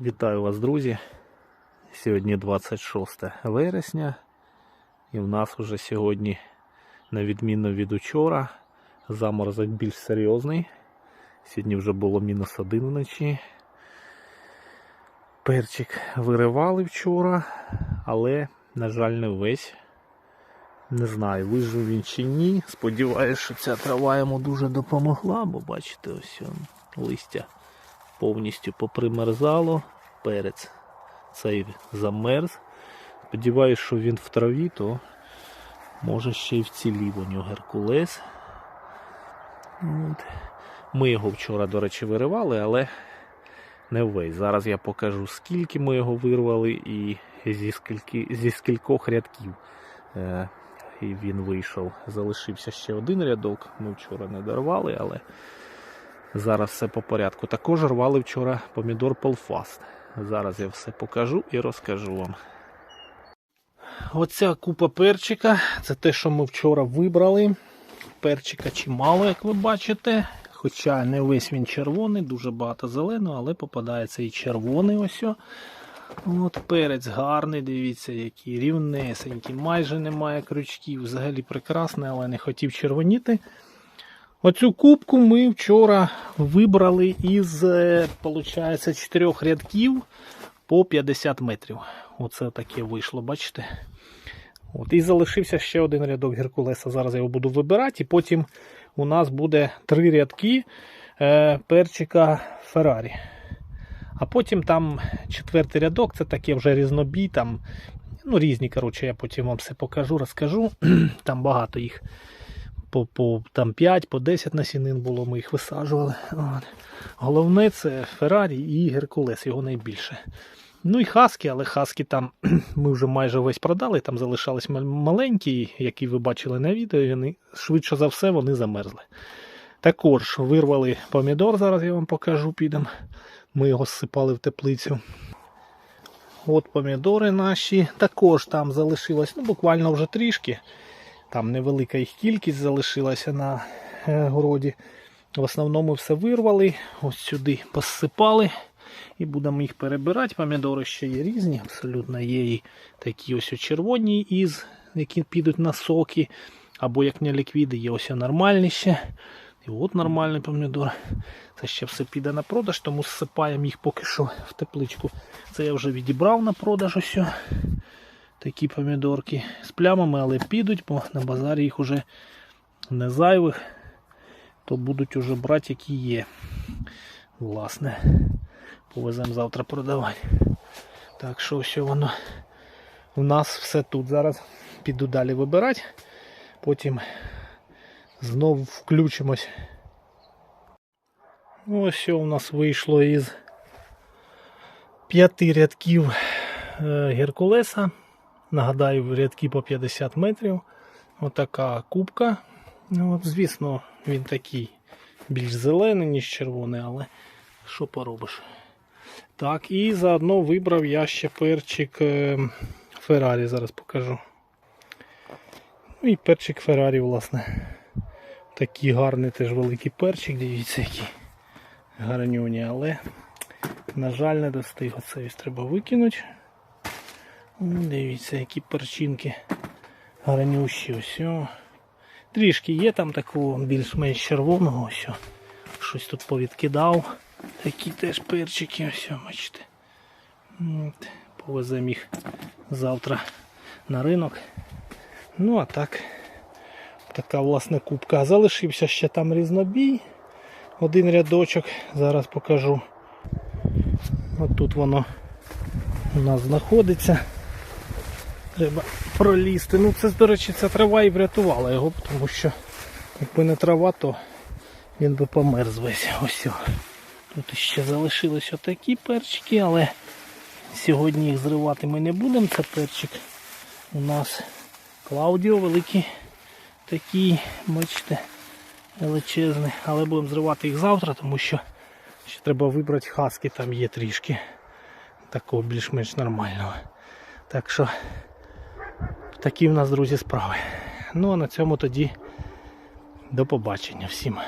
Вітаю вас, друзі. Сьогодні 26 вересня, і в нас вже сьогодні, на відміну від учора, заморозок більш серйозний. Сьогодні вже було мінус один вночі. Перчик виривали вчора, але, на жаль, не весь. Не знаю, вижив він чи ні. Сподіваюся, що ця трава йому дуже допомогла, бо бачите, ось листя повністю попримерзало. Перець цей замерз. Сподіваюсь, що він в траві, то може ще й вцілів у нього Геркулес. От. Ми його вчора, до речі, виривали, але не весь. Зараз я покажу, скільки ми його вирвали і зі, скільки, зі скількох рядків е, він вийшов. Залишився ще один рядок. Ми вчора не дорвали, але зараз все по порядку. Також рвали вчора помідор Полфаст. Зараз я все покажу і розкажу вам. Оця купа перчика це те, що ми вчора вибрали. Перчика чимало, як ви бачите. Хоча не весь він червоний, дуже багато зеленого, але попадається і червоний ось. От перець гарний, дивіться, який рівнесенький, майже немає крючків, взагалі прекрасний, але не хотів червоніти. Оцю кубку ми вчора вибрали із, е, получається, чотирьох рядків по 50 метрів. Оце таке вийшло, бачите? От, і залишився ще один рядок Геркулеса. Зараз я його буду вибирати, і потім у нас буде три рядки е, перчика Феррарі. А потім там четвертий рядок, це таке вже різнобій, там ну, різні, коротше, я потім вам все покажу, розкажу. Там багато їх. По, по там 5, по 10 насінин було, ми їх висаджували. От. Головне це Феррарі і Геркулес, його найбільше. Ну і хаски, але хаски там ми вже майже весь продали, там залишались маленькі, які ви бачили на відео, вони швидше за все вони замерзли. Також вирвали помідор, зараз я вам покажу, підемо. Ми його зсипали в теплицю. От помідори наші. Також там залишилось, ну буквально вже трішки. Там невелика їх кількість залишилася на е, городі. В основному все вирвали, ось сюди посипали і будемо їх перебирати. Помідори ще є різні, абсолютно є і такі ось червоні із, які підуть на соки, або як не ліквіди, є ось нормальні ще. І от нормальний помідор. Це ще все піде на продаж, тому зсипаємо їх поки що в тепличку. Це я вже відібрав на продаж ось. Такі помідорки з плямами, але підуть, бо на базарі їх уже не зайвих, то будуть уже брати, які є. Власне, повеземо завтра продавати. Так що все воно у нас все тут. Зараз піду далі вибирати, потім знову включимось. Ось що у нас вийшло із п'яти рядків е, Геркулеса. Нагадаю, рядки по 50 метрів. Отака кубка. Ну, от, звісно, він такий більш зелений, ніж червоний, але що поробиш. Так, і заодно вибрав я ще перчик е, Феррарі, зараз покажу. Ну і перчик Феррарі, власне. Такий гарний теж великий перчик, дивіться, який гарнюні, але, на жаль, не достиг. Оце треба викинути. Дивіться, які перчинки гарнющі. Ось. Трішки є там такого більш-менш червоного. Ось. Щось тут повідкидав. Такі теж перчики, ось, бачите. Повеземо їх завтра на ринок. Ну а так, така власне кубка. Залишився ще там різнобій. Один рядочок. Зараз покажу. От тут воно у нас знаходиться. Треба пролізти. Ну це, до речі, ця трава і врятувала його, тому що якби не трава, то він би померз весь. Ось. Тут ще залишились отакі перчики, але сьогодні їх зривати ми не будемо. Це перчик у нас Клаудіо великий такий, бачите, величезний. Але будемо зривати їх завтра, тому що ще треба вибрати хаски, там є трішки такого більш-менш нормального. Так що такі в нас, друзі, справи. Ну а на цьому тоді до побачення всім.